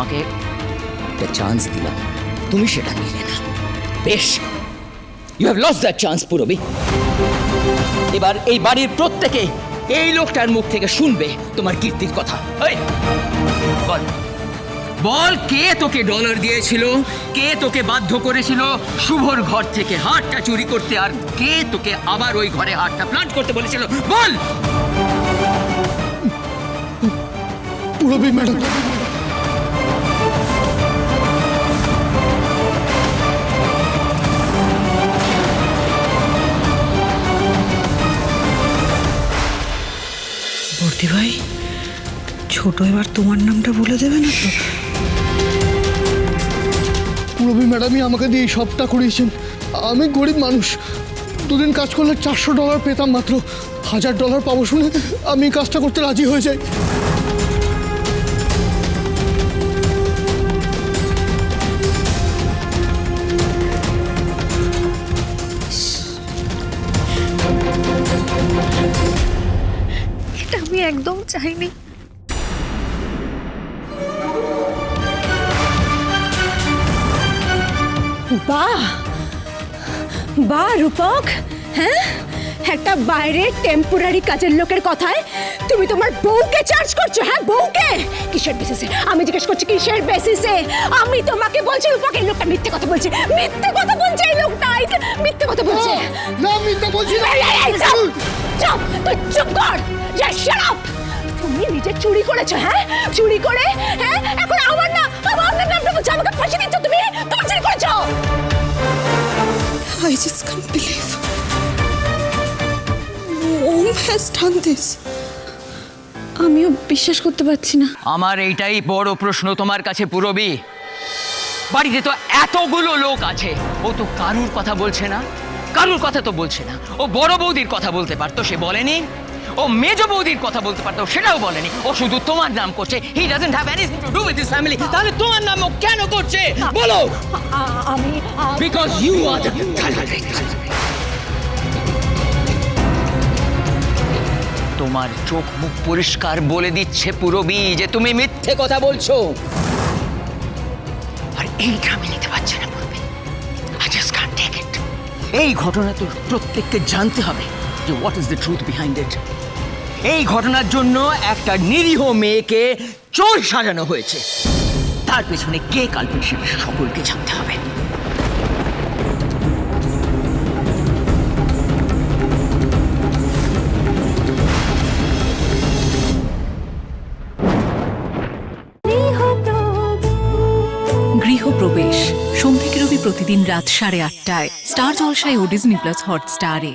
তোমাকে একটা চান্স দিলাম। তুমি সেটা নিলে না। বেশ। You have lost that chance Purbi. এবার এই বাড়ির প্রত্যেকে এই লোকটার মুখ থেকে শুনবে তোমার কীর্তির কথা। বল। বল কে তোকে ডলার দিয়েছিল? কে তোকে বাধ্য করেছিল শুভর ঘর থেকে হারটা চুরি করতে? আর কে তোকে আবার ওই ঘরে হারটা প্লান্ট করতে বলেছিল? বল! পুরবি, ম্যাডাম। বর্দি ভাই? ছোট এবার তোমার নামটা বলে দেবে না তো? পুরবী ম্যাডামই আমাকে দিয়ে সবটা করিয়েছেন। আমি গরিব মানুষ। দুদিন কাজ করলে চারশো ডলার পেতাম মাত্র। হাজার ডলার পাবো শুনে আমি কাজটা করতে রাজি হয়ে যাই। একদম চাইনি। বাহ! বাহ রূপক! হ্যাঁ? একটা বাইরে টেম্পোরারি কাজের লোকের কথায় তুমি তোমার বউকে চার্জ করছ হ্যাঁ বউকে? কিসের বেসিসে আমি জিজ্ঞেস করছি কিসের বেসিসে আমি তোমাকে বলছি রূপক এই লোকটা মিথ্যে কথা বলছে। মিথ্যে কথা বলছে এই লোকটা মিথ্যে কথা বলছে। না মিথ্যা বলছি না। চুপ চুপ নিজে চুরি করেছ হ্যাঁ? চুরি করে হ্যাঁ? এখন আমার না আমার না নামটা বলছো আমাকে ফাঁসি দিচ্ছ তুমি? তুমি চুরি করেছ? I just can't believe Om has done this. আমিও বিশ্বাস করতে পারছি না। আমার এইটাই বড় প্রশ্ন তোমার কাছে পুরবি। বাড়িতে তো এতগুলো লোক আছে। ও তো কারুর কথা বলছে না। কারুর কথা তো বলছে না। ও বড় বৌদির কথা বলতে পারতো সে বলেনি? ও মেজ বৌদির কথা বলতে পারতো সেটাও বলেনি। ও শুধু তোমার নাম করছে। He doesn't have anything to do with his family তাহলে তোমার নাম ও কেন করছে? বলো। আমি বিকজ ইউ আর দ্য তোমার চোখ মুখ পরিষ্কার বলে দিচ্ছে পুরবি যে তুমি মিথ্যে কথা বলছো। আর এইটা আমি নিতে পারছি না Purbi. I just can't take it এই ঘটনা তো প্রত্যেককে জানতে হবে যে what is the truth behind it এই ঘটনার জন্য একটা নিরীহ মেয়েকে চোর সাজানো হয়েছে। তার পেছনে কে কাল্পিক সেটা সকলকে জানতে হবে। গৃহপ্রবেশ সোম রবি প্রতিদিন রাত সাড়ে আটটায়। স্টার জলসায় ও ডিজনি প্লাস হটস্টারে।